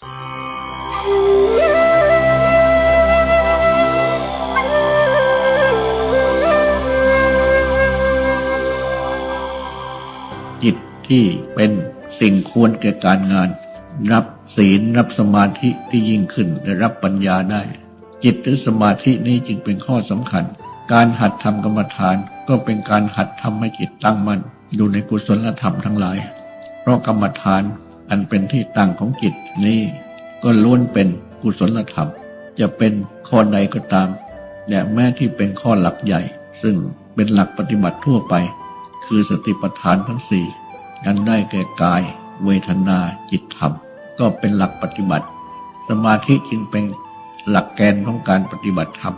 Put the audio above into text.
จิตที่เป็นสิ่งควรแก่การงาน รับศีลรับสมาธิที่ยิ่งขึ้นและรับปัญญาได้ จิตหรือสมาธินี้จึงเป็นข้อสำคัญ การหัดทำกรรมฐานก็เป็นการหัดทำให้จิตตั้งมั่นอยู่ในกุศลธรรมทั้งหลาย เพราะกรรมฐาน อันเป็นที่ตั้งของจิตนี้ก็ล้วนเป็นกุศลธรรม จะเป็นข้อใดก็ตาม และแม้ที่เป็นข้อหลักใหญ่ ซึ่งเป็นหลักปฏิบัติทั่วไป คือสติปัฏฐานทั้งสี่อันได้แก่กาย เวทนาจิตธรรม ก็เป็นหลักปฏิบัติ สมาธิจึงเป็นหลักแกนของการปฏิบัติธรรม